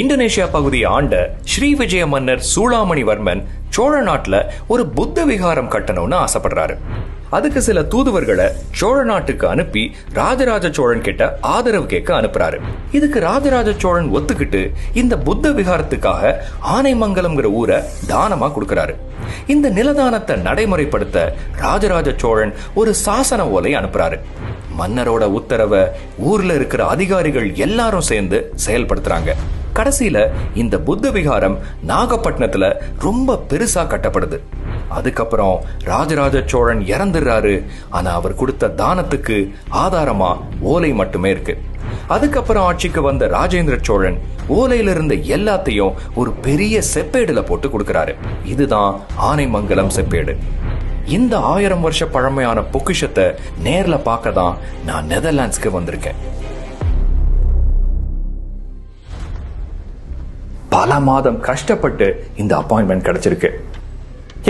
Indonesia பகுதியை ஆண்ட ஸ்ரீ விஜய மன்னர் சூளாமணிவர்மன் சோழ நாட்டுல ஒரு புத்த விகாரம் கட்டணும்னு ஆசைப்படுறாரு. அதுக்கு சில தூதுவர்களை சோழ நாட்டுக்கு அனுப்பி ராஜராஜ சோழன் கிட்ட ஆதரவு கேட்க அனுப்புறாரு. இதுக்கு ராஜராஜ சோழன் ஒத்துக்கிட்டு இந்த புத்த விகாரத்துக்காக ஆனைமங்கலம்ங்கிற ஊரை தானமா கொடுக்கறாரு. இந்த நிலதானத்தை நடைமுறைப்படுத்த ராஜராஜ சோழன் ஒரு சாசன ஓலை அனுப்புறாரு. மன்னரோட உத்தரவை ஊர்ல இருக்கிற அதிகாரிகள் எல்லாரும் சேர்ந்து செயல்படுத்துறாங்க. கடைசியில இந்த புத்த விகாரம் நாகப்பட்டினத்துல ரொம்ப பெருசா கட்டப்படுது. அதுக்கப்புறம் ராஜராஜ சோழன் இறந்துடுறாரு. ஆனா அவர் கொடுத்த தானத்துக்கு ஆதாரமா ஓலை மட்டுமே இருக்கு. அதுக்கப்புறம் ஆட்சிக்கு வந்த ராஜேந்திர சோழன் ஓலையில இருந்த எல்லாத்தையும் ஒரு பெரிய செப்பேடுல போட்டு கொடுக்கறாரு. இதுதான் ஆனைமங்கலம் செப்பேடு. இந்த ஆயிரம் வருஷ பழமையான பொக்கிஷத்தை நேர்ல பார்க்க தான் நான் நெதர்லாண்ட்ஸ்க்கு வந்திருக்கேன். பல மாதம் கஷ்டப்பட்டு இந்த அப்பாயின்மெண்ட் கிடைச்சிருக்கு.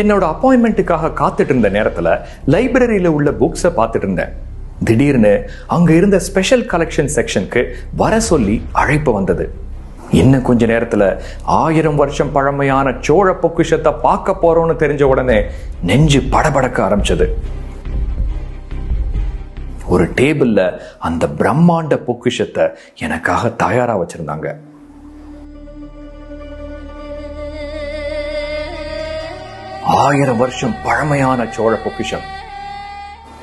என்னோட அப்பாயின்மெண்ட்டுக்காக காத்துட்டு இருந்த நேரத்துல லைப்ரரியில உள்ள புக்ஸை பார்த்துட்டு இருந்தேன் திடீர்னு அங்க இருந்த ஸ்பெஷல் கலெக்ஷன் செக்ஷனுக்கு வர சொல்லி அழைப்பு வந்தது. இன்னும் கொஞ்ச நேரத்துல ஆயிரம் வருஷம் பழமையான சோழ பொக்கிஷத்தை பார்க்க போறோம்னு தெரிஞ்ச உடனே நெஞ்சு படபடக்க ஆரம்பிச்சது. ஒரு டேபிள்ல அந்த பிரம்மாண்ட பொக்கிஷத்தை எனக்காக தயாரா வச்சிருந்தாங்க. ஆயிரம் வருஷம் பழமையான சோழ பொக்கிஷம்.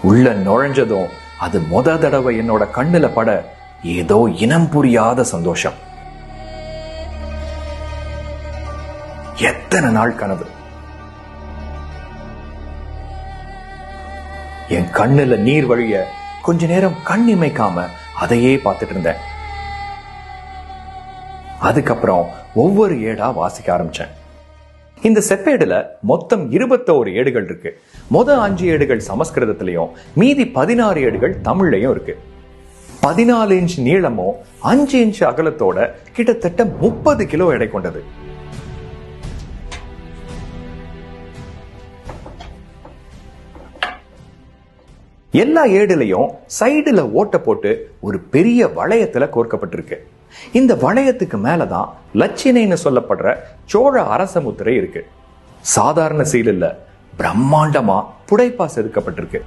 உள்ள நுழைஞ்சதும் அது முத தடவை என்னோட கண்ணுல பட ஏதோ இனம் புரியாத சந்தோஷம். எத்தனை நாள் கனவு. என் கண்ணுல நீர் வழிய கொஞ்ச நேரம் கண் இமைக்காம அதையே பார்த்துட்டு இருந்தேன். அதுக்கப்புறம் ஒவ்வொரு ஏடா வாசிக்க ஆரம்பிச்சேன். இந்த செப்பேடுல மொத்தம் இருபத்தோரு ஏடுகள் இருக்கு. மொத அஞ்சு ஏடுகள் சமஸ்கிருதத்திலையும் மீதி பதினாறு ஏடுகள் தமிழ்லையும் இருக்கு. பதினாலு இன்ச் நீளமும் அஞ்சு இன்ச் அகலத்தோட கிட்டத்தட்ட முப்பது கிலோ எடை கொண்டது. எல்லா ஏடுலையும் சைடுல ஓட்ட போட்டு ஒரு பெரிய வளையத்துல கோர்க்கப்பட்டிருக்கு. இந்த வளையத்துக்கு மேலதான் லட்சினைன்னு சொல்லப்படுற சோழ அரச முத்திரை இருக்கு. சாதாரண சீலில் இல்ல பிரம்மாண்டமா புடைப்பா செதுக்கப்பட்டிருக்கு.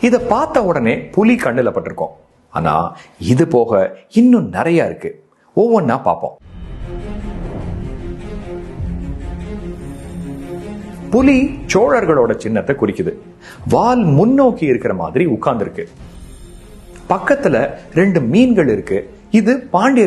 இத பார்த்த உடனே புலி கண்ணுல பட்டிருக்கோம். ஆனா இது போக இன்னும் நிறைய இருக்கு. ஒவ்வொன்னா பார்ப்போம். புலி சோழர்களோட சின்னத்தை குறிக்குது. வால் முன்னோக்கி இருக்கிற மாதிரி உட்கார்ந்துருக்கு. பக்கத்துல ரெண்டு மீன்கள் இருக்கு. இது பாண்டியர்